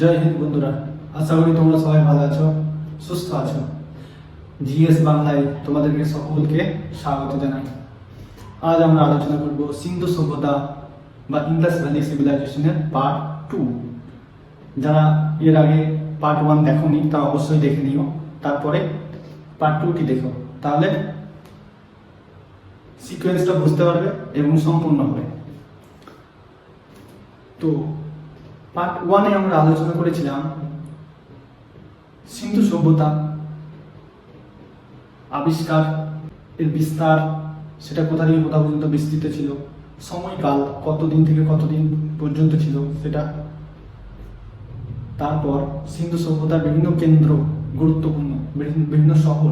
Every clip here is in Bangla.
জয় হিন্দ বন্ধুরা, আশা করি তোমরা সবাই ভালো আছো, সুস্থ আছো। জিএস বাংলায় তোমাদেরকে সকলকে স্বাগত জানাই। আজ আমরা আলোচনা করব সিন্ধু সভ্যতা বা ইন্দাস ভ্যালি সিভিলাইজেশনের পার্ট টু। যারা এর আগে পার্ট ওয়ান দেখোনি, তা অবশ্যই দেখে নিও। তারপরে পার্ট টুটি দেখো। তাহলে সিকোয়েন্সটা বুঝতে পারবে এবং সম্পূর্ণ হবে। তো পার্ট ওয়ানে আমরা আলোচনা করেছিলাম সিন্ধু সভ্যতা, আবিষ্কার, এর বিস্তার, সেটা কোথা থেকে কোথা পর্যন্ত বিস্তৃত ছিল, সময়কাল, কতদিন থেকে কতদিন পর্যন্ত ছিল সেটা, তারপর সিন্ধু সভ্যতার বিভিন্ন কেন্দ্র গুরুত্বপূর্ণ বিভিন্ন শহর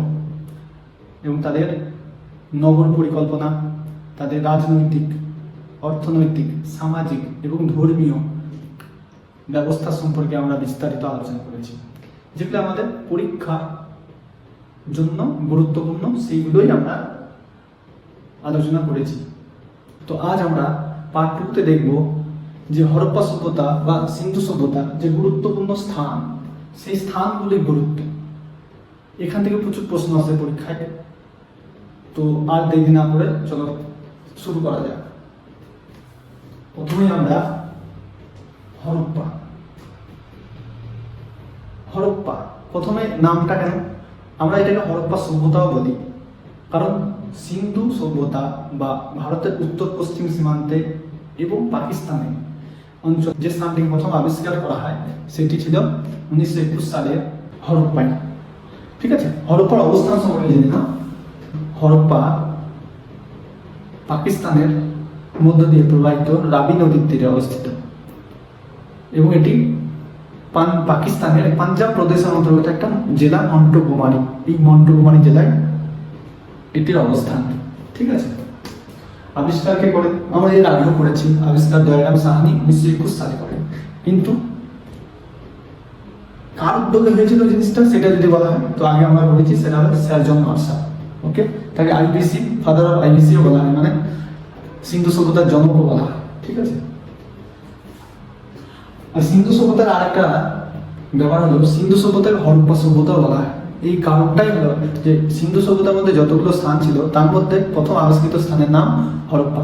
এবং তাদের নগর পরিকল্পনা, তাদের রাজনৈতিক, অর্থনৈতিক, সামাজিক এবং ধর্মীয় ব্যবস্থা সম্পর্কে আমরা বিস্তারিত আলোচনা করেছি। যেগুলো আমাদের পরীক্ষার জন্য গুরুত্বপূর্ণ, সেইগুলোই আমরা আলোচনা করেছি। তো আজ আমরা পার্ট টুতে দেখব যে হরপ্পা সভ্যতা বা সিন্ধু সভ্যতা যে গুরুত্বপূর্ণ স্থান, সেই স্থানগুলির গুরুত্ব। এখান থেকে প্রচুর প্রশ্ন আসে পরীক্ষায়। তো আর দেরি না করে চলো শুরু করা যাক। প্রথমে আমরা হরপ্পা। হরপ্পা। প্রথমে নামটা কেন? আমরা এটাকে হরপ্পা সভ্যতাও বলি। কারণ সিন্ধু সভ্যতা বা ভারতের উত্তর, পশ্চিম সীমান্তে এবং পাকিস্তানে অঞ্চল, যে স্থানটি প্রথম আবিষ্কার করা হয়, সেটি ছিল উনিশশো একুশ সালে হরপ্পায় ঠিক আছে? হরপ্পার অবস্থান সম্পর্কে জেনে নাও। হরপ্পা পাকিস্তানের মধ্য দিয়ে প্রবাহিত রাবি নদীর তীরে অবস্থিত। এবং এটি পাকিস্তানের পাঞ্জাব প্রদেশের অন্তর্গত একটা জেলা, মন্টকুমারী। এই মন্টকুমারী জেলায় এটির অবস্থান। ঠিক আছে? আবিষ্কারকে করে আমরা এর আগেও করেছি আবিষ্কার দয়ারাম সাহানি উনিশশো একুশ সালে করেন কিন্তু কার উদ্যোগে হয়েছিল জিনিসটা সেটা যদি বলা হয়, তো আগে আমরা বলেছি সেটা হলো স্যার জন মার্শাল ওকে? তাকে আইবিসি ফাদার অফ আইবিসিও বলা হয় মানে সিন্ধু সভ্যতার জনকও বলা হয়। ঠিক আছে? সিন্ধু সভ্যতার আর একটা ব্যাপার হলো, সিন্ধু সভ্যতার হরপ্পা সভ্যতা বলা হয়। এই কারণটাই হলো যে সিন্ধু সভ্যতার মধ্যে যতগুলো স্থান ছিল, তার মধ্যে প্রথম আবিষ্কৃত স্থানের নাম হরপ্পা।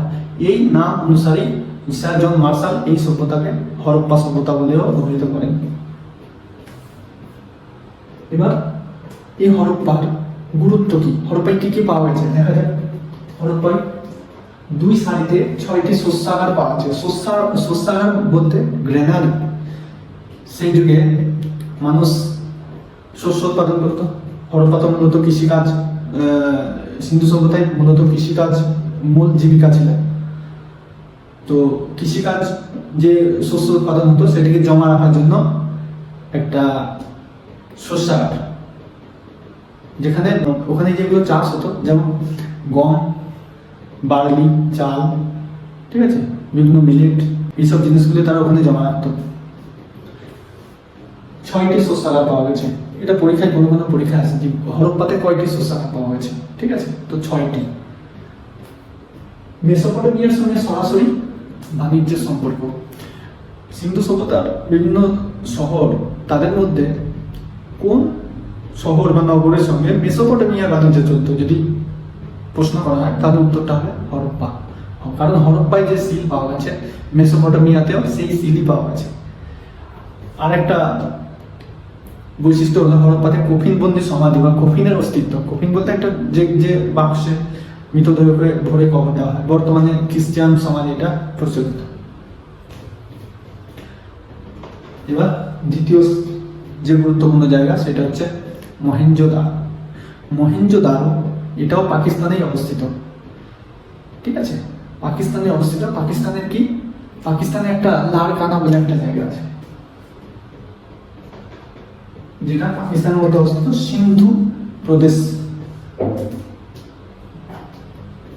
এই নাম অনুসারেই স্যার জন মার্শাল এই সভ্যতাকে হরপ্পা সভ্যতা বলেও অভিহিত করেন। এবার এই হরপ্পার গুরুত্ব কি? হরপ্পায় কি কি পাওয়া গেছে? দেখা যাক। হরপ্পায় দুই সারিতে ছয়টি শস্যাগার পাওয়া শস্যা শস্যাগার বলতে গ্রেনারি সেই যুগে মানুষ শস্য উৎপাদন করত হরপ্পা তো মূলত কৃষিকাজ সিন্ধু সভ্যতায় মূলত কৃষিকাজ মূল জীবিকা ছিল। তো কৃষিকাজ যে শস্য উৎপাদন হতো, সেটিকে জমা রাখার জন্য একটা শস্যাগার যেখানে ওখানে যেগুলো চাষ হতো, যেমন গম, বার্লি, চাল, ঠিক আছে? বিভিন্ন মিলেট, এইসব জিনিসগুলো তারা ওখানে জমা রাখতো। ছয়টি শস্যাগার পাওয়া গেছে। এটা পরীক্ষায় কোনো কোনো পরীক্ষা আছে যে হরপ্পাতে কয়টি শস্যাগার পাওয়া গেছে। ঠিক আছে? তো ছয়টি। মেসোপটেমিয়ার সঙ্গে সরাসরি বাণিজ্যের সম্পর্ক। সিন্ধু সভ্যতার বিভিন্ন শহর, তাদের মধ্যে কোন শহর বা নগরের সঙ্গে মেসোপটেমিয়ার বাণিজ্য চলতো? যদি প্রশ্ন করা হয় তাহলে উত্তরটা হবে হরপ্পা। কারণ হরপ্পায় যে সিল পাওয়া গেছে, মেসোপটেমিয়াতেও সেই সিলই পাওয়া গেছে। আরেকটা বৈশিষ্ট্য হলো হরপ্পাতে কফিনবন্দি সমাধি বা কফিনের অস্তিত্ব। কফিন বলতে একটা যে যে বাক্সে মৃতদেহ করে ভরে কবর দেওয়া হয়। বর্তমানে খ্রিস্টান সমাজে এটা প্রচলিত। এবার দ্বিতীয় যে গুরুত্বপূর্ণ জায়গা, সেটা হচ্ছে মহেঞ্জোদারো। মহেঞ্জোদারো এটাও পাকিস্তানেই অবস্থিত। ঠিক আছে? পাকিস্তানে অবস্থিত। পাকিস্তানের কি? পাকিস্তানে একটা লাড়কানা বলে একটা জায়গা আছে। যেটা পাকিস্তানের মধ্যে অবস্থিত সিন্ধু প্রদেশ।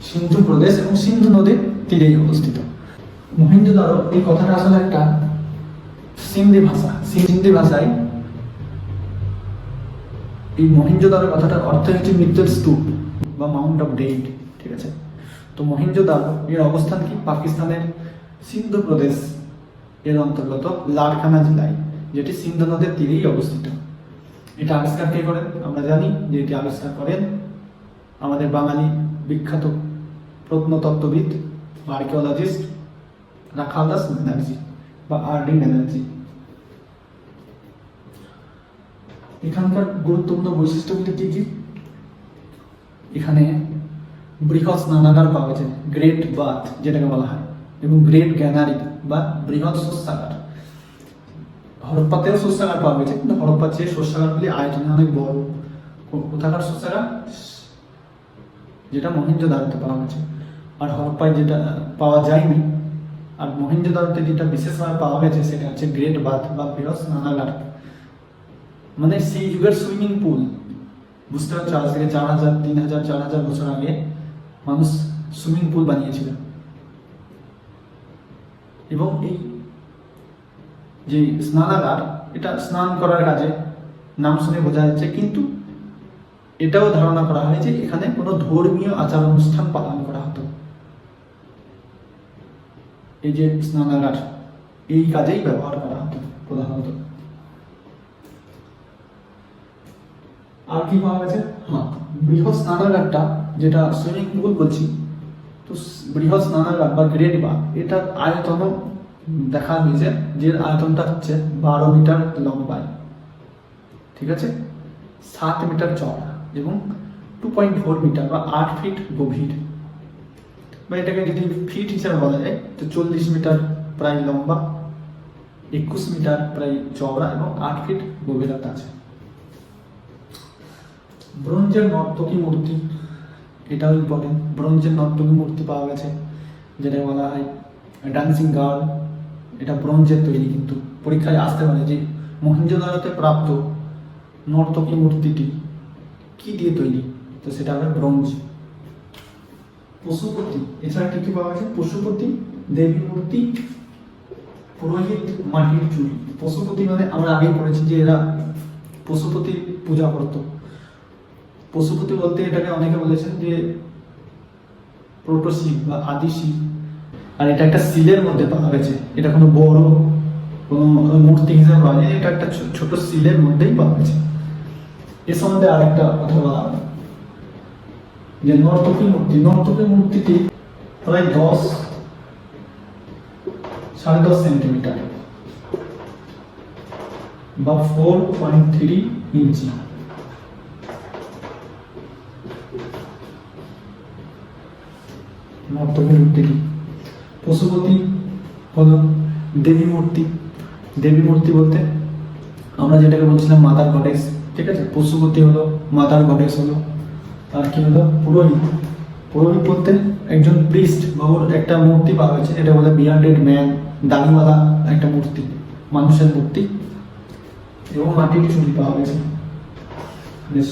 সিন্ধু প্রদেশ এবং সিন্ধু নদীর তীরেই অবস্থিত। মহেঞ্জোদারো এই কথাটা আসলে একটা সিন্ধি ভাষা। সিন্ধি ভাষায় এই মহেঞ্জোদারো কথাটার অর্থ হচ্ছে মৃত্যুর স্তূপ বা মাউন্ট অফ ডেড ঠিক আছে? তো মহেঞ্জোদারো এর অবস্থান কি পাকিস্তানের সিন্ধু প্রদেশ এর অন্তর্গত লারখানা জেলায়, যেটি সিন্ধু নদের তীরেই অবস্থিত। এটা আবিষ্কার কে করেন? আমরা জানি যে এটি আবিষ্কার করেন আমাদের বাঙালি বিখ্যাত প্রত্নতত্ত্ববিদ বা আর্কিওলজিস্ট রাখালদাস ব্যানার্জি বা আর ডি ব্যানার্জি। এখানকার গুরুত্বপূর্ণ বৈশিষ্ট্যগুলি কি কি? এখানে বৃহৎ স্নানাগার পাওয়া যায়, গ্রেট বাথ যেটাকে বলা হয়, এবং গ্রেট গ্যানারি বা বৃহৎ শস্যাগার। হরপ্পাতেও শস্যাগার পাওয়া গেছে। কিন্তু হরপ্পার চেয়ে শস্যাগারগুলি আয়তনে অনেক বড় কোথাকার শস্যাগার যেটা মহেঞ্জোদারোতে পাওয়া গেছে। আর হরপ্পায় যেটা পাওয়া যায়নি, আর মহেঞ্জোদারোতে যেটা বিশেষভাবে পাওয়া গেছে, সেটা হচ্ছে গ্রেট বাথ বা বৃহৎ স্নানাগার মানে সেই যুগের সুইমিং পুল বুঝতে পারছ? আজ থেকে চার হাজার, তিন হাজার, চার হাজার বছর আগে মানুষ সুইমিং পুল বানিয়েছিল। এবং এই যে স্নানাগার, এটা স্নান করার কাজে নাম শুনে বোঝা যাচ্ছে, কিন্তু এটাও ধারণা করা হয় যে এখানে কোনো ধর্মীয় আচার অনুষ্ঠান পালন করা হতো। এই যে স্নানাগার, এই কাজেই ব্যবহার করা হতো প্রধানত। আর কি পাওয়া গেছে? হ্যাঁ বৃহৎ স্নানাগারটা যেটা সুইমিং পুল বলছি, তো বৃহৎ স্নানাগার বা গ্রেট বা, এটার আয়তন দেখা হয়েছে, যে আয়তনটা হচ্ছে বারো মিটার লম্বায়। ঠিক আছে? সাত মিটার চওড়া এবং টু পয়েন্ট ফোর মিটার বা আট ফিট গভীর। বা এটাকে যদি ফিট হিসাবে বলা যায়, তো চল্লিশ মিটার প্রায় লম্বা, একুশ মিটার প্রায় চওড়া এবং আট ফিট গভীরতা আছে। ব্রোঞ্জের নর্তকী মূর্তি, এটাও ইম্পর্টেন্ট ব্রোঞ্জের নর্তকী মূর্তি পাওয়া গেছে যেটা বলা হয় ডান্সিং গার্ল ব্রোঞ্জের তৈরি, কিন্তু পরীক্ষায় আসতে পারে যে মহেঞ্জোদারোতে প্রাপ্ত নর্তকী মূর্তিটি কি দিয়ে তৈরি? তো সেটা হবে ব্রোঞ্জ। পশুপতি, এছাড়া কি কি পাওয়া গেছে পশুপতি, দেবী মূর্তি, পুরোহিত মাটির চুরি পশুপতি মানে আমরা আগে পড়েছি যে এরা পশুপতি পূজা করতো। পশুপতি বলতে এটাকে অনেকে বলেছেন যে প্রোটোশিব বা আদি শিব আর এটা একটা শিলের মধ্যে পাওয়া গেছে। এটা কোনো বড় কোনো মূর্তি হিসেবে পাওয়া যায়, এটা একটা ছোট শিলের মধ্যেই পাওয়া গেছে। এ সম্বন্ধে আরেকটা কথা বলা। যে নর্তকী মূর্তি, নর্তকী মূর্তিটি প্রায় দশ, সাড়ে দশ সেন্টিমিটার বা ফোর পয়েন্ট থ্রি ইঞ্চি নর্তকী মূর্তিটি। পশুপতি হলো দেবী মূর্তি। দেবী মূর্তি বলতে আমরা যেটাকে বলছিলাম মাতার গডেস ঠিক আছে? পশুপতি হলো, মাতার গডেস হলো, আর কি হলো? পুরোহিত। পুরোহিত বলতে একজন প্রিস্ট বাবুর একটা মূর্তি পাওয়া গেছে, এটা বলে বিয়ার্ডেড ম্যান দাড়িওয়ালা একটা মূর্তি, মানুষের মূর্তি, এবং মাটির চুরি পাওয়া গেছে। বেশ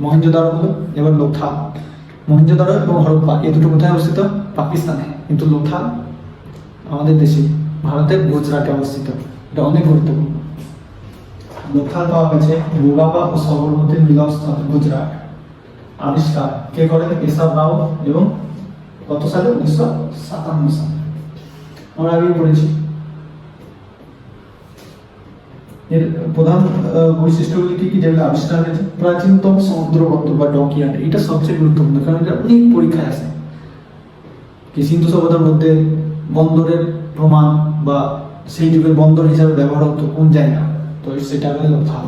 মহেঞ্জোদারো হলো, এবার লোথা। মহেঞ্জোদারো এবং হরপ্পা, এই দুটো কোথায় অবস্থিত? পাকিস্তানে। কিন্তু লোথা আমাদের দেশে, ভারতের গুজরাটে অবস্থিত। এটা অনেক গুরুত্বপূর্ণ। লোথাল পাওয়া গেছে গোগাবা ও সবরমতীর মিলনস্থল গুজরাট। আবিষ্কার কে করেন? কেশব রাও এবং কত সালে? উনিশশো সাতান্ন সালে। আমরা আগেই পড়েছি। এর প্রধান বৈশিষ্ট্যগুলি কি কি যেগুলো আবিষ্কার হয়েছে? প্রাচীনতম সমুদ্র বন্দর বা ডকইয়ার্ড এটা সবচেয়ে গুরুত্বপূর্ণ, কারণ এটা অনেক পরীক্ষায় আসে। কি সিন্ধু সভ্যতার মধ্যে বন্দরের প্রমাণ বা সেই যুগের বন্দর হিসাবে ব্যবহার হতো, কোন জায়গা তো সেটা হলো ধান।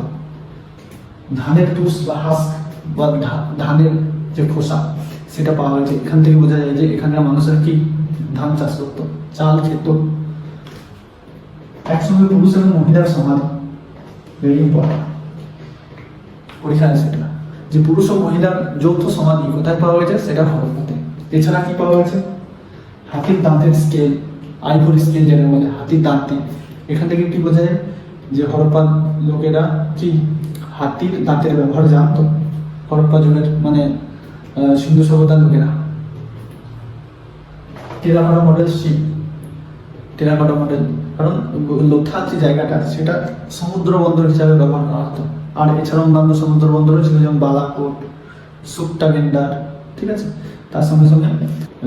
ধানের তুষ বা হাস্ক বা ধানের যে খোসা, সেটা পাওয়া গেছে। এখান থেকে বোঝা যায় যে এখানকার মানুষের কি ধান চাষ করতো? চাল খেত। একসঙ্গে পুরুষ এবং মহিলার সমাধি ভেরি ইম্পর্টেন্ট সেটা। যে পুরুষ ও মহিলার যৌথ সমাধি কোথায় পাওয়া গেছে? সেটা হরপ্পাতে এছাড়া কি পাওয়া গেছে? হাতির দাঁতের স্কেল আইভরি স্কেল যেটা বলে, হাতির দাঁতে এখান থেকে কি বোঝা যায়? যে হরপ্পার লোকেরা কি হাতির দাঁতের ব্যবহার জানতো? হরপ্পা যুগের মানে সিন্ধু সভ্যতার লোকেরা। Terracotta model ship terracotta model কারণ লোথার যে জায়গাটা সেটা সমুদ্র বন্দর হিসাবে ব্যবহার করা হতো। আর এছাড়া অন্যান্য সমুদ্র বন্দরও ছিল, যেমন বালাকোট সুকটা ঠিক আছে? তার সঙ্গে সঙ্গে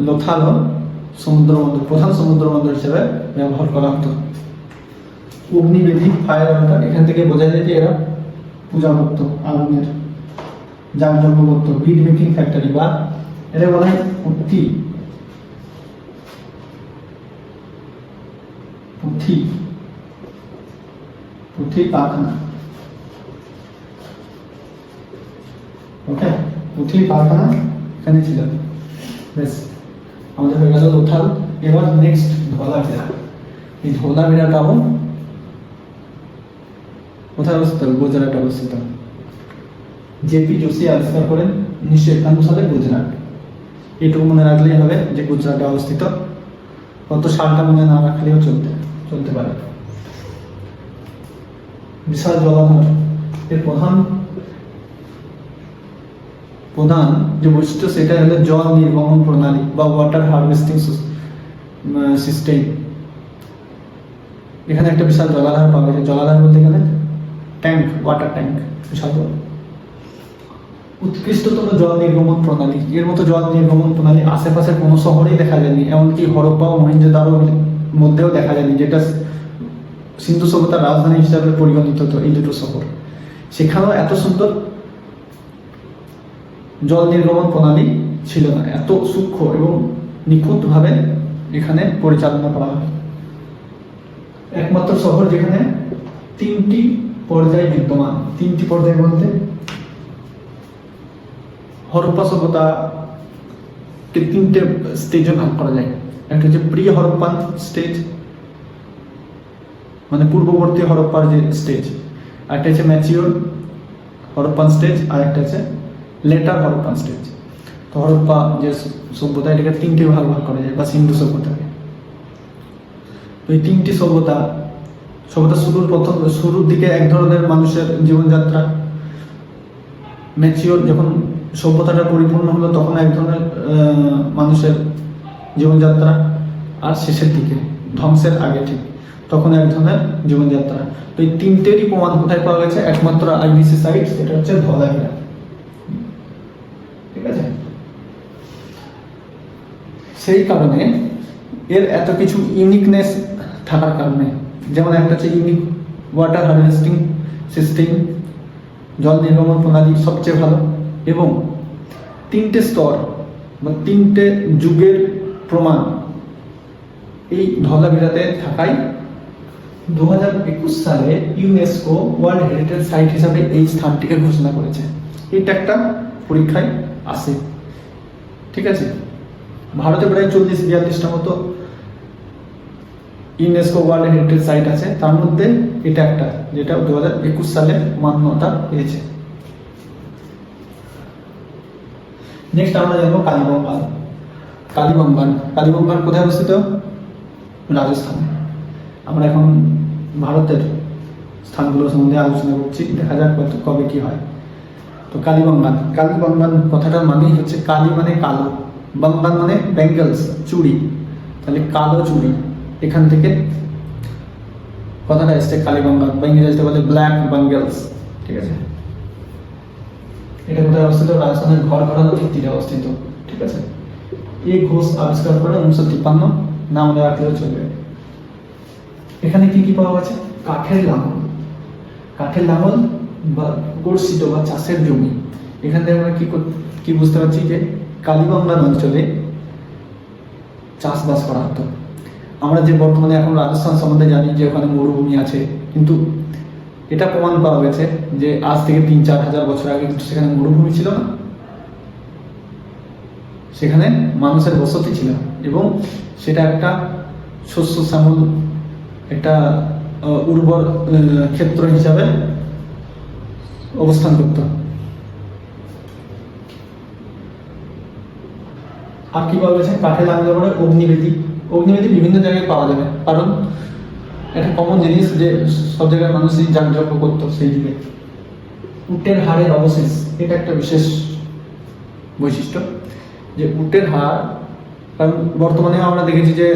লোথালও সমুদ্র বন্দর প্রধান সমুদ্র বন্দর হিসেবে ব্যবহার করা হতো। অগ্নিবেদী ফায়ার অল্টার এখান থেকে বোঝা যায় যে এরা পূজা করত আগুনের যাগযজ্ঞ করত বিড মেকিং ফ্যাক্টরি বা এটা বলা হয় পুথি পুথি পুথি কারখানা। ওকে পুথি কারখানা এখানে ছিল। বেশ। আমাদের হয়ে গেল লোথাল এবার নেক্সট ধোলাভিরা এই ধোলাভিরাটাও কোথায় অবস্থিত? গুজরাট অবস্থিত। জেপি যোশী আবিষ্কার করেন উনিশশো একান্ন সালে গুজরাট। এটুকু মনে রাখলেই হবে যে গুজরাটে অবস্থিত। কত সালটা মনে না রাখলেও চলতে চলতে পারে। বিশাল জলাধার। এর প্রধান প্রধান যে বৈশিষ্ট্য সেটা হলো জল নির্গমন প্রণালী বা ওয়াটার হারভেস্টিং সিস্টেম এখানে একটা বিশাল জলাধার পাওয়া গেছে। জলাধার বলতে গেলে ট্যাঙ্ক ওয়াটার ট্যাঙ্ক বিশাল। উৎকৃষ্টতম জল নির্গমন প্রণালী। এর মতো জল নির্গমন প্রণালী আশেপাশের কোনো শহরেই দেখা যায়নি, এমনকি হরপ্পা ও মহেঞ্জোদারোর মধ্যেও দেখা যায়নি, যেটা সিন্ধু সভ্যতার রাজধানী হিসাবে পরিগণিত হতো এই দুটো শহর সেখানেও এত সুন্দর জল নির্গমন প্রণালী ছিল না। এত সূক্ষ্ম এবং নিখুঁতভাবে এখানে পরিচালনা করা হয়। একমাত্র শহর যেখানে তিনটি পর্যায় বিদ্যমান। তিনটি পর্যায় বলতে? হরপ্পা সভ্যতাকে তিনটে স্টেজে ভাগ করা যায়। একটা হচ্ছে প্রি হরপ্পান স্টেজ মানে পূর্ববর্তী হরপ্পার যে স্টেজ একটা হচ্ছে ম্যাচিওর হরপ্পান স্টেজ আর একটা হচ্ছে লেটার হরপ্পান স্টেজ তো হরপ্পা যে সভ্যতা, এটাকে তিনটে ভাগ ভাগ করা যায়, বা সিন্ধু সভ্যতাকে। তো এই তিনটি সভ্যতা সভ্যতা শুরুর প্রথম, শুরুর দিকে এক ধরনের মানুষের জীবনযাত্রা। ম্যাচিওর যখন সভ্যতাটা পরিপূর্ণ হলো, তখন এক ধরনের মানুষের জীবনযাত্রা। আর শেষের দিকে, ধ্বংসের আগে ঠিক, তখন এক ধরনের জীবনযাত্রা। তো এই তিনটেরই প্রমাণ কোথায় পাওয়া গেছে? একমাত্র আইবিসি সাইট, সেটা হচ্ছে ধলাইরা ঠিক আছে সেই কারণে এর এত কিছু ইউনিকনেস থাকার কারণে, যেমন একটা হচ্ছে ইউনিক ওয়াটার হারভেস্টিং সিস্টেম জল নির্গমন প্রণালী সবচেয়ে ভালো, এবং তিনটে স্তর বা তিনটে যুগের প্রমাণ এই ধলাভিরাতে থাকায় দু হাজার একুশ সালে ইউনেস্কো ওয়ার্ল্ড হেরিটেজ সাইট হিসাবে এই স্থানটিকে ঘোষণা করেছে। এটা একটা পরীক্ষায় আসে। ঠিক আছে? ভারতে প্রায় চল্লিশ বিয়াল্লিশটা মতো ইউনেস্কো ওয়ার্ল্ড হেরিটেজ সাইট আছে। তার মধ্যে এটা একটা, যেটা দু হাজার একুশ সালে মান্যতা পেয়েছে। নেক্সট আমরা জানব কালীবঙ্গান কালীবঙ্গান কালীবঙ্গান কোথায় অবস্থিত? রাজস্থানে। আমরা এখন ভারতের স্থানগুলো সম্বন্ধে আলোচনা করছি, দেখা যাক কবে কি হয়। তো কালীবঙ্গান কালীবঙ্গান কথাটার মানেই হচ্ছে কালী মানে কালো। বঙ্গান মানে ব্যাঙ্গেলস চুড়ি, তাহলে কালো চুড়ি, এখান থেকে কথাটা এসছে কালীবঙ্গান বা ইংরেজিতে বলে ব্ল্যাক বাঙ্গেলস ঠিক আছে? এটা কোথায় অবস্থিত? রাজস্থানের ঘর ঘর নদীর তীরে অবস্থিত, ঠিক আছে? এই ঘোষ আবিষ্কার করে উনিশশো তিপ্পান্ন, নাম রাখলেও চলবে। এখানে কি কি পাওয়া গেছে? কাঠের লাঙল। কাঠের লাঙল বা গর্ষিত বা চাষের জমি। এখান থেকে আমরা কি কি বুঝতে পারছি যে কালীগঙ্গার অঞ্চলে চাষবাস করা হতো। আমরা যে বর্তমানে এখন রাজস্থান সম্বন্ধে জানি যে ওখানে মরুভূমি আছে, কিন্তু এটা প্রমাণ পাওয়া গেছে যে আজ থেকে তিন চার হাজার বছর আগে কিন্তু সেখানে মরুভূমি ছিল না। সেখানে মানুষের বসতি ছিল এবং সেটা একটা শস্য শ্যামল, একটা উর্বর ক্ষেত্র হিসাবে অবস্থান করত। আর কি পাওয়া গেছে কাঠে লাগলে পরে অগ্নিবেদী। অগ্নিবেদী বিভিন্ন জায়গায় পাওয়া যাবে। কারণ একটা কমন জিনিস যে সব জায়গায় মানুষই যাগযজ্ঞ করতো সেই যুগে উটের হাড়ের অবশেষ, এটা একটা বিশেষ বৈশিষ্ট্য। যে উটের হাড়, কারণ বর্তমানে আমরা দেখেছি যে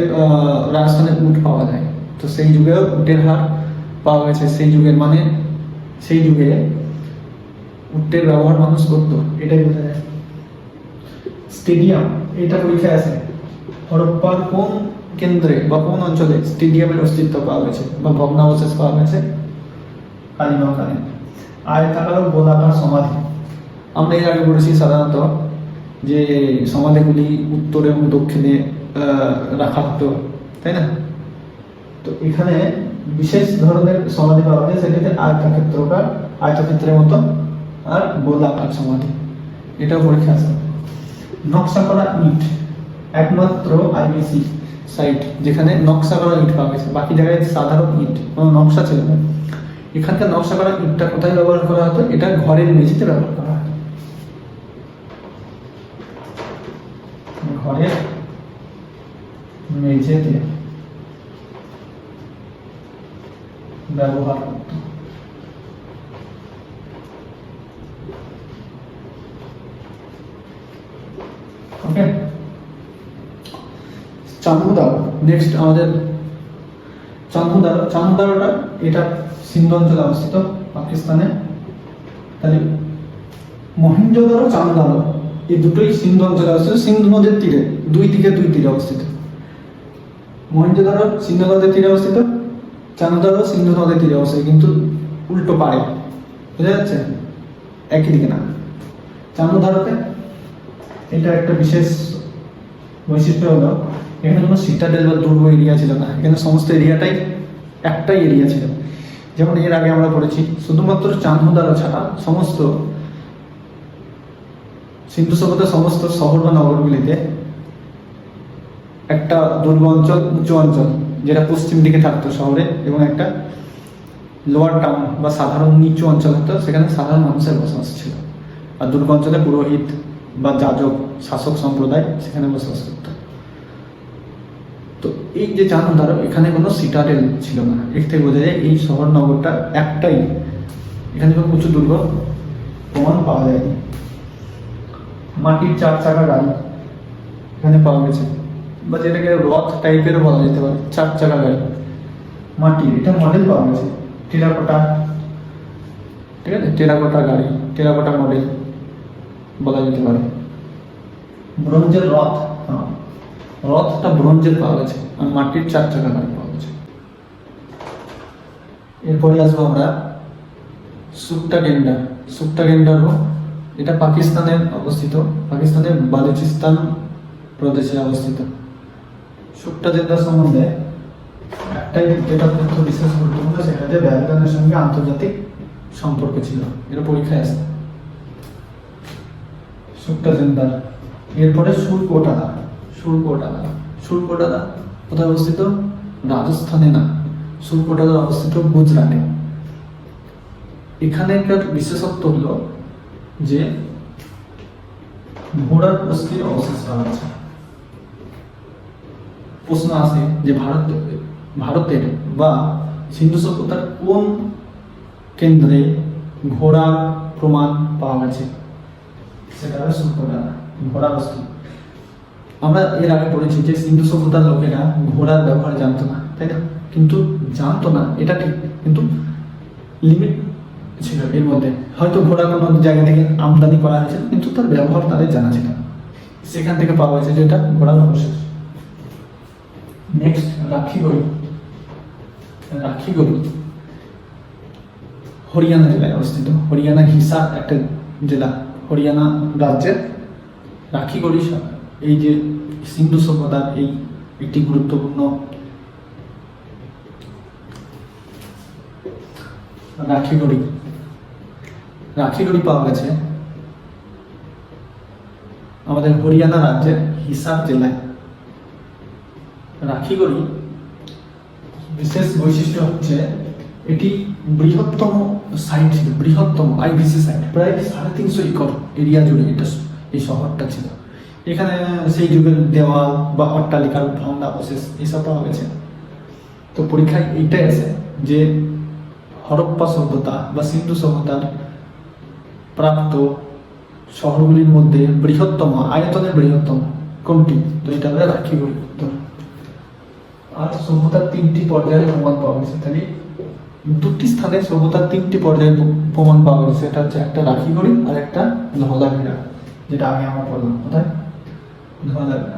রাজস্থানে উট পাওয়া যায়। তো সেই যুগেও উটের হাড় পাওয়া গেছে। সেই যুগের মানে সেই যুগে উটের ব্যবহার মানুষ করতো। এটাই বোঝা যায়। স্টেডিয়াম এটা পরীক্ষায় আছে। হরপ্পার কোন কেন্দ্রে বা কোন অঞ্চলে স্টেডিয়ামের অস্তিত্ব পাওয়া গেছে বা ভগ্নাবশেষ পাওয়া গেছে? কালিমাখানে আয়তাকার গোলাকার সমাধি। আমরা এর আগে বলেছি সাধারণত যে সমাধিগুলি উত্তর এবং দক্ষিণে রাখা হতো, তাই না? তো এখানে বিশেষ ধরনের সমাধি পাওয়া যায় সেটাতে আয়তক্ষেত্রকার, আয়তক্ষেত্রের মতো আর গোলাকার সমাধি। এটাও পরীক্ষা আছে। নকশা করা ইট। একমাত্র আইবিসি সাইট যেখানে নকশা করা ইট পাওয়া গেছে। বাকি জায়গায় সাধারণ ইট, কোনো নকশা ছিল না। এখানকার নকশা করা ইটটা কোথায় ব্যবহার করা হতো? এটা ঘরের মেঝেতে ব্যবহার করা হয়। ঘরের মেঝেতে ব্যবহার করত ওকে চাঁদুদার নেক্সট আমাদের চাঁদুদার চাঁদুদারটা এটা সিন্ধু অঞ্চলে অবস্থিত, পাকিস্তানে। তাহলে মহেন্দ্রদার ও চাঁদুদার এই দুটোই সিন্ধু অঞ্চলে অবস্থিত, সিন্ধু নদীর তীরে, দুই দিকে দুই তীরে অবস্থিত। মহেন্দ্রদারও সিন্ধু নদীর তীরে অবস্থিত চাঁদুদারও সিন্ধু নদীর তীরে অবস্থিত, কিন্তু উল্টো পাড়ে। বুঝা যাচ্ছে? একই দিকে না। চাঁদুদারতে এটা একটা বিশেষ বৈশিষ্ট্য হলো এখানে কোনো সিটাডেল বা দুর্গ এরিয়া ছিল না। এখানে সমস্ত এরিয়াটাই একটাই এরিয়া ছিল। যেমন এর আগে আমরা পড়েছি, শুধুমাত্র চাঁদহুদারা ছাড়া সমস্ত সিন্ধু সভ্যতার সমস্ত শহর বা নগরগুলিতে একটা দুর্গ অঞ্চল, উঁচু অঞ্চল, যেটা পশ্চিম দিকে থাকতো শহরে, এবং একটা লোয়ার টাউন বা সাধারণ নিচু অঞ্চল হতো সেখানে সাধারণ মানুষের বসবাস ছিল। আর দুর্গ অঞ্চলে পুরোহিত বা যাজক, শাসক সম্প্রদায় সেখানে বসবাস করত। এই যে চাঁদধার এখানে কোনো সিটাডেল ছিল না। এর থেকে বোঝা যায় এই শহর নগরটা একটাই। এখানে কোনো উঁচু দুর্গ, প্রমাণ পাওয়া যায়নি। মাটির চার চাকা গাড়ি এখানে পাওয়া গেছে। বা যেটাকে রথ টাইপেরও বলা যেতে পারে, চার চাকা গাড়ি। মাটির, এটা মডেল পাওয়া গেছে। টেরাকোটা। ঠিক আছে? টেরাকোটা গাড়ি, টেরাকোটা মডেল বলা যেতে পারে। ব্রোঞ্জের রথ হ্যাঁ। রথটা ব্রোঞ্জের পাওয়া গেছে আর মাটির চার চাকা গাড়ি পাওয়া গেছে এরপরে আসব আমরা গেন্ডার সুকটা গেন্ডারও এটা পাকিস্তানের অবস্থিত, পাকিস্তানের বালুচিস্তান প্রদেশে অবস্থিত। গেন্ডার সম্বন্ধে একটাই যেটা তথ্য বিশেষ গুরুত্বপূর্ণ, সেটা যে ব্যাবিলনের সঙ্গে আন্তর্জাতিক সম্পর্ক ছিল। এটা পরীক্ষায় আসে জেন্দার এরপরে সুরকোটালা সুরকোটালা। সুরকোটালা কোথায় অবস্থিত? রাজস্থানে না। সুরকোটালা অবস্থিত গুজরাটে। এখানেকার বিশেষত্ব হলো যে ঘোড়ার অস্থির অবশেষ গেছে প্রশ্ন আসে যে ভারত, ভারতের বা সিন্ধু সভ্যতার কোন কেন্দ্রে ঘোড়ার প্রমাণ পাওয়া গেছে? সেটা হলো সুরকোটালা ঘোড়া বস্তু আমরা এর আগে পড়েছি যে সিন্ধু সভ্যতার লোকেরা ঘোড়ার ব্যবহার জানতো না, তাই না? কিন্তু জানতো না, এটা ঠিক, কিন্তু লিমিট ছিল এর মধ্যে। হয়তো ঘোড়া কোনো জায়গা থেকে আমদানি করা হয়েছে কিন্তু তার ব্যবহার তাদের জানা ছিল। সেখান থেকে পাওয়া গেছে যেটা ঘোড়ার অবশেষ নেক্সট রাখি গরু। রাখি গরু। হরিয়ানা জেলায় অবস্থিত। হরিয়ানা হিসার একটা জেলা। হরিয়ানা রাজ্যের রাখিগড়ি স- এই যে সিন্ধু সভ্যতার এই একটি গুরুত্বপূর্ণ রাখিগড়ি রাখিগড়ি পাওয়া গেছে আমাদের হরিয়ানা রাজ্যের হিসার জেলায়। রাখিগড়ি বিশেষ বৈশিষ্ট্য হচ্ছে এটি বৃহত্তম সাইট ছিল, বৃহত্তম আইবিসি সাইট প্রায় সাড়ে তিনশো একর এরিয়া জুড়ে এটা এই শহরটা ছিল। এখানে সেই যুগের দেওয়াল বা অট্টালিকার ভগ্নাবশেষ এসব পাওয়া গেছে। তো পরীক্ষায় এইটাই আছে যে হরপ্পা সভ্যতা বা সিন্ধু সভ্যতার প্রাপ্ত শহরগুলির মধ্যে বৃহত্তম, আয়তনের বৃহত্তম কোনটি? তো এটা আমরা রাখি উত্তর। আর সভ্যতার তিনটি পর্যায়ে প্রমাণ পাওয়া গেছে। তাহলে দুটি স্থানে সভ্যতার তিনটি পর্যায়ে প্রমাণ পাওয়া গেছে। সেটা হচ্ছে একটা রাখিগড়ি আর একটা ধলাভিড়া যেটা আগে আমরা বললাম কোথায়? ধলাভিড়া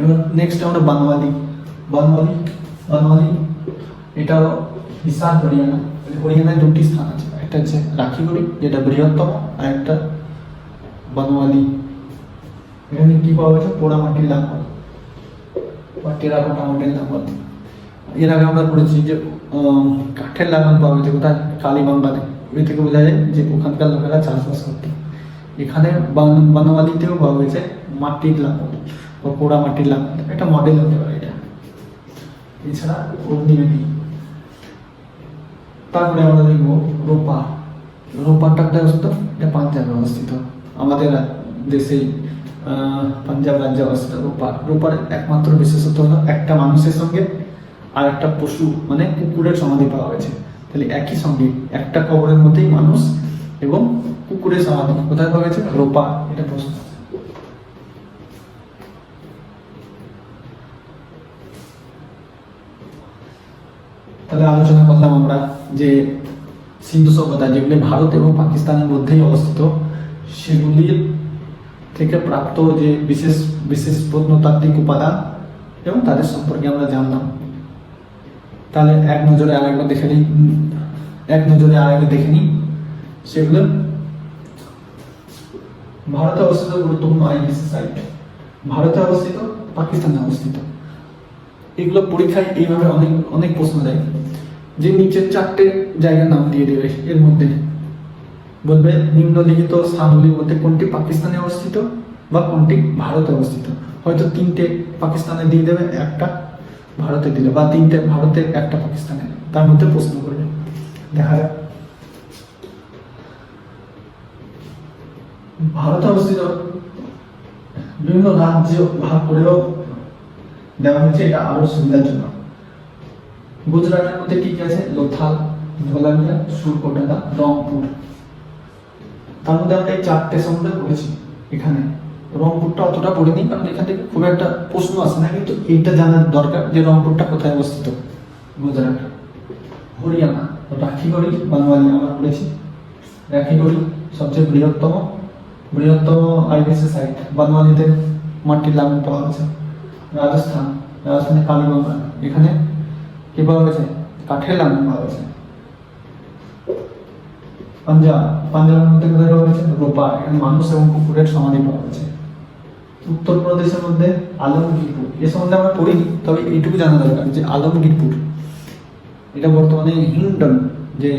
এবার নেক্সট আমরা বানওয়ালি। বানওয়ালি বানওয়ালি, এটাও বিশাল হরিয়ানা। হরিয়ানায় দুটি স্থান আছে। একটা হচ্ছে রাখিগড়ি, যেটা বৃহত্তম, আর একটা বানওয়ালি। এখানে কি পাওয়া গেছে? পোড়ামাটির লাঙ্গল। বা টেরাকোটা মাটির লাঙ্গল। এর আগে আমরা পড়েছি যে কাঠের লাঙ্গল পাওয়া গেছে কোথায়? কালীবাঙ্গালে ওই থেকে বোঝা যায় যে ওখানকার লোকেরা চাষবাস করতো। এখানে বান- বানাওয়ালিতেও পাওয়া গেছে মাটির লাঙ্গল বা পোড়া মাটির লাঙ্গল একটা মডেল হতে পারে এটা। এছাড়া অগ্নিবেদী তারপরে আমরা দেখব রোপা। কোথায় অবস্থিত, এটা পাঞ্জাবে অবস্থিত। আমাদের দেশেই পাঞ্জাব রাজ্যে অবস্থিত রোপার রোপার একমাত্র বিশেষত্ব হলো একটা মানুষের সঙ্গে আর একটা পশু মানে কুকুরের সমাধি পাওয়া গেছে তাহলে একই সঙ্গে একটা কবরের মধ্যেই মানুষ এবং কুকুরের সমাধি। কোথায় পাওয়া গেছে? রোপা, এটা প্রশ্ন। তাহলে আলোচনা করলাম আমরা যে সিন্ধু সভ্যতা, যেগুলি ভারত এবং পাকিস্তানের মধ্যেই অবস্থিত সেগুলির থেকে প্রাপ্ত যে বিশেষ বিশেষ প্রত্নতাত্ত্বিক উপাদান এবং তাদের সম্পর্কে আমরা জানলাম। তাহলে এক নজরে আরেকবার দেখে নিই এক নজরে আরেকবার দেখে নিই সেগুলো। ভারতে অবস্থিত গুরুত্বপূর্ণ আইবিসি সাইট। ভারতে অবস্থিত, পাকিস্তানে অবস্থিত। এগুলো পরীক্ষায় এইভাবে অনেক অনেক প্রশ্ন দেয়। যে নিচের চারটে জায়গার নাম দিয়ে দেবে এর মধ্যে। বলবে নিম্নলিখিত স্থানগুলির মধ্যে কোনটি পাকিস্তানে অবস্থিত বা কোনটি ভারতে অবস্থিত। হয়তো তিনটে পাকিস্তানে দিয়ে দেবে, একটা ভারতে দিলে বা তিনটে ভারতে একটা পাকিস্তানে তার মধ্যে প্রশ্ন করবে। দেখা যাক। ভারতে অবস্থিত বিভিন্ন রাজ্য ভাগ করেও দেওয়া হয়েছে, এটা আরও সুবিধার জন্য গুজরাটের মধ্যে কি কি আছে? লোথাল ধোলামিয়া সুরকোটালা রংপুর। তার মধ্যে আমরা এই চারটে সম্বন্ধে পড়েছি এখানে। রংপুরটা অতটা পড়িনি, কারণ এখান থেকে খুব একটা প্রশ্ন আসে না, কিন্তু এইটা জানার দরকার যে রংপুরটা কোথায় অবস্থিত। গুজরাট, হরিয়ানা রাখিগড়ি বানওয়ালি আমরা পড়েছি। রাখিগড়ি সবচেয়ে বৃহত্তম বৃহত্তম আইবিসি সাইট বানওয়ালিতে মাটির লাগান পাওয়া গেছে। রাজস্থান রাজস্থানে কালীগঙ্গা, এখানে কি পাওয়া গেছে? কাঠের লাগান পাওয়া গেছে। পাঞ্জাব, পাঞ্জাবের মধ্যে কোথায় গেছে? রোপা, এখানে মানুষ এবং কুকুরের সমাধি পাওয়া গেছে। উত্তরপ্রদেশের মধ্যে আলমগীরপুর। এ সম্বন্ধে আমরা পড়ি, তবে এইটুকু জানা দরকার যে আলমগীরপুর, এটা বর্তমানে হিন্ডন, যে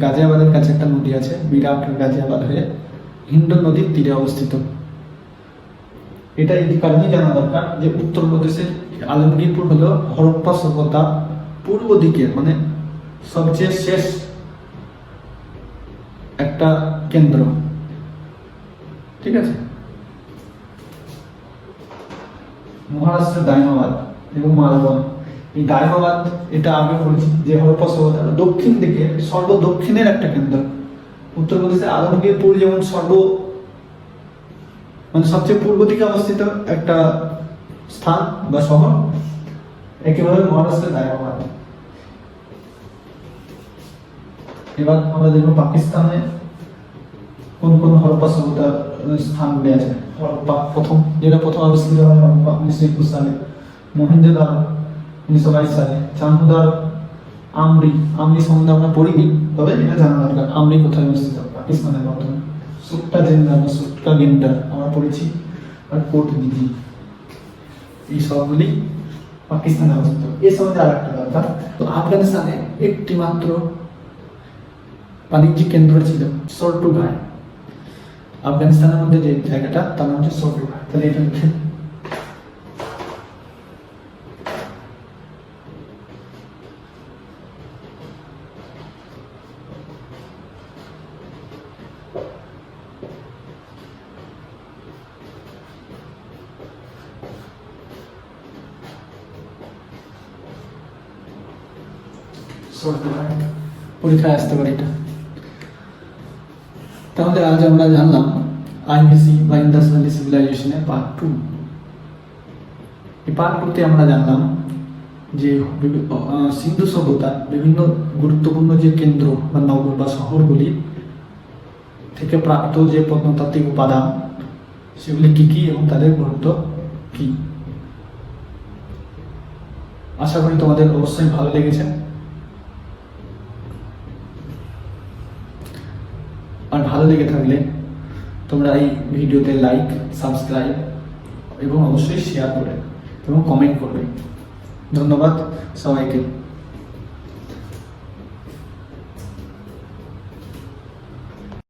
গাজিয়াবাদের কাছে একটা নদী আছে, বিরাট গাজিয়াবাদ হয়ে হিন্ডন নদীর তীরে অবস্থিত। এটা এই কারণেই জানা দরকার যে উত্তরপ্রদেশের আলমগীরপুর হলো হরপ্পা সভ্যতা পূর্ব দিকে মানে সবচেয়ে শেষ একটা কেন্দ্র। ঠিক আছে? মহারাষ্ট্রের দাইমাবাদ এবং মালবন। এই দাইমাবাদ এটা আগে বলেছি যে হরপ্পা দক্ষিণ দিকে সর্ব দক্ষিণের একটা কেন্দ্র। উত্তরপ্রদেশের আলমগীরপুর যেমন সর্ব মানে সবচেয়ে পূর্ব দিকে অবস্থিত একটা স্থান বা শহর, একেবারে মহারাষ্ট্রের দায়মাবাদ এবার আমরা দেখব পাকিস্তানে কোন কোন হরপ্পা সভ্যতার স্থানগুলি আছে হরপ্পা প্রথম, যেটা প্রথম আবিষ্কৃত হয় হরপ্পা উনিশশো একুশ সালে। মহেন্দ্রদার উনিশশো বাইশ সালে। চান্দুদার আমরি আমরি সম্বন্ধে আমরা পড়িনি, তবে এটা জানা দরকার। আমরি কোথায় অবস্থিত? পাকিস্তানের বর্তমানে সুট্টা জেন্ডার বা সুট্টা গেন্ডার আমরা পড়েছি, আর কোট বিধি। এই সবগুলি পাকিস্তানে অবস্থিত। এই সম্বন্ধে আর একটা দরকার তো আফগানিস্তানে একটি মাত্র বাণিজ্যিক কেন্দ্র ছিল সল্টুগায়। আফগানিস্তানের মধ্যে যে জায়গাটা, তার নাম হচ্ছে সল্টুগায় তাহলে এটা হচ্ছে সল্টুগায় পরীক্ষায় আসতে পারে এটা। তাহলে আজ আমরা জানলাম আইবিসি বা ইন্দাস ভ্যালি সিভিলাইজেশনের পার্ট টু এই পার্ট টুতে আমরা জানলাম যে সিন্ধু সভ্যতা বিভিন্ন গুরুত্বপূর্ণ যে কেন্দ্র বা নগর বা শহরগুলি থেকে প্রাপ্ত যে প্রত্নতাত্ত্বিক উপাদান, সেগুলি কী কী এবং তাদের গুরুত্ব কী? আশা করি তোমাদের অবশ্যই ভালো লেগেছে আর ভালো লেগে থাকলে তোমরা এই ভিডিওতে লাইক সাবস্ক্রাইব এবং অবশ্যই শেয়ার করে এবং কমেন্ট করবে। ধন্যবাদ সবাইকে।